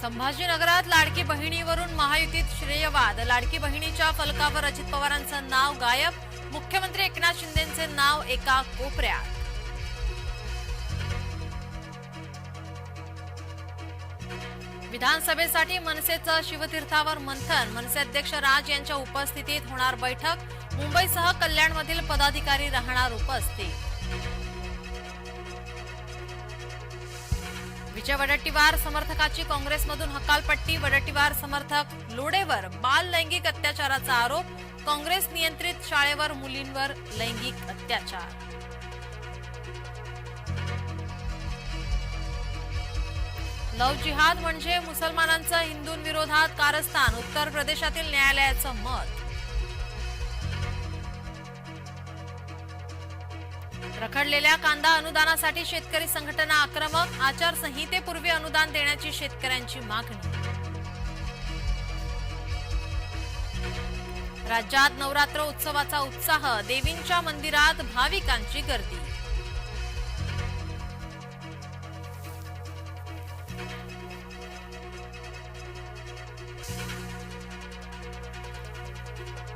संभाजीनगरात लाडकी बहिणीवरून महायुतीत श्रेयवाद. लाडकी बहिणीच्या फलकावर अजित पवारांचं नाव गायब. मुख्यमंत्री एकनाथ शिंदेचे नाव एका कोपऱ्यात. विधानसभेसाठी मनसेचं शिवतीर्थावर मंथन. मनसे अध्यक्ष राज यांच्या उपस्थितीत होणार बैठक. मुंबईसह कल्याणमधील पदाधिकारी राहणार उपस्थित. विजय वडट्टीवार समर्थकाची काँग्रेसमधून हकालपट्टी वडट्टीवार समर्थक लोडेवर बाल लैंगिक अत्याचाराचा आरोप काँग्रेस नियंत्रित शाळेवर मुलींवर लैंगिक अत्याचार. लव जिहाद म्हणजे मुसलमानांचं हिंदूंविरोधात कारस्थान उत्तर प्रदेशातील न्यायालयाचं मत. रखडलेल्या कांदा अनुदानासाठी शेतकरी संघटना आक्रमक आचारसंहितेपूर्वी अनुदान देण्याची शेतकऱ्यांची मागणी. राज्यात नवरात्र उत्सवाचा उत्साह देवींच्या मंदिरात भाविकांची गर्दी.